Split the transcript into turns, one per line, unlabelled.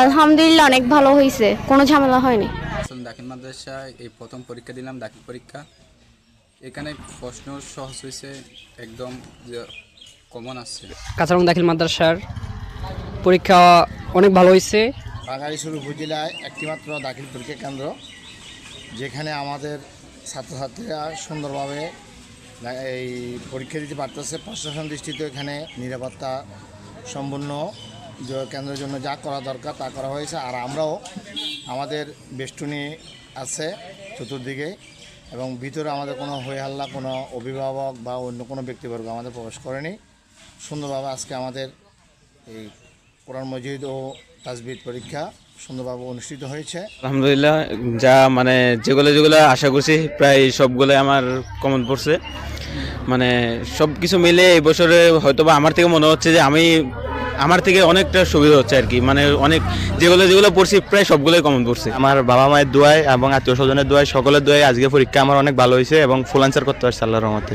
আলহামদুলিল্লাহ অনেক ভালো হয়েছে কোনো ঝামেলা হয়নি।
দাখিল মাদ্রাসায় এই প্রথম পরীক্ষা দিলাম দাখিল পরীক্ষা। এখানে প্রশ্ন সহজ হয়েছে একদম কমন আসছে
কাঁচারং দাখিল মাদ্রাসার পরীক্ষা অনেক ভালো হয়েছে
বাঙালিশুর উপজেলায় একটিমাত্র দাখিল পরীক্ষা কেন্দ্র যেখানে আমাদের ছাত্রছাত্রীরা সুন্দরভাবে এই পরীক্ষা দিতে পারতেছে। প্রশাসন দৃষ্টিতে এখানে নিরাপত্তা সম্পূর্ণ। কেন্দ্রের জন্য যা করা দরকার তা করা হয়েছে। আর আমরাও আমাদের বেষ্টনী আছে চতুর্দিকে এবং ভিতরে আমাদের কোনো হই হাল্লা কোনো অভিভাবক বা অন্য কোনো ব্যক্তিবর্গ আমাদের প্রবেশ করেনি। সুন্দরভাবে আজকে আমাদের এই কোরআন মজিদ ও তাজবিদ পরীক্ষা সুন্দরভাবে অনুষ্ঠিত হয়েছে।
আলহামদুলিল্লাহ, যা মানে যেগুলো যেগুলো আশা করছি প্রায় সবগুলো আমার কমন পড়ছে। মানে সব কিছু মিলে এই বছরে হয়তো বা আমার থেকে মনে হচ্ছে যে আমি আমার থেকে অনেকটা সুবিধা হচ্ছে আর কি। মানে অনেক যেগুলো যেগুলো পড়ছি, প্রায় সবগুলোই কমন পড়ছে।
আমার বাবা মায়ের দোয়ায় এবং আত্মীয় স্বজনের দোয়ায়, সকলের দোয়ায় আজকে পরীক্ষা আমার অনেক ভালো হয়েছে এবং ফুল আনসার করতে পারছি আল্লাহর রহমতে।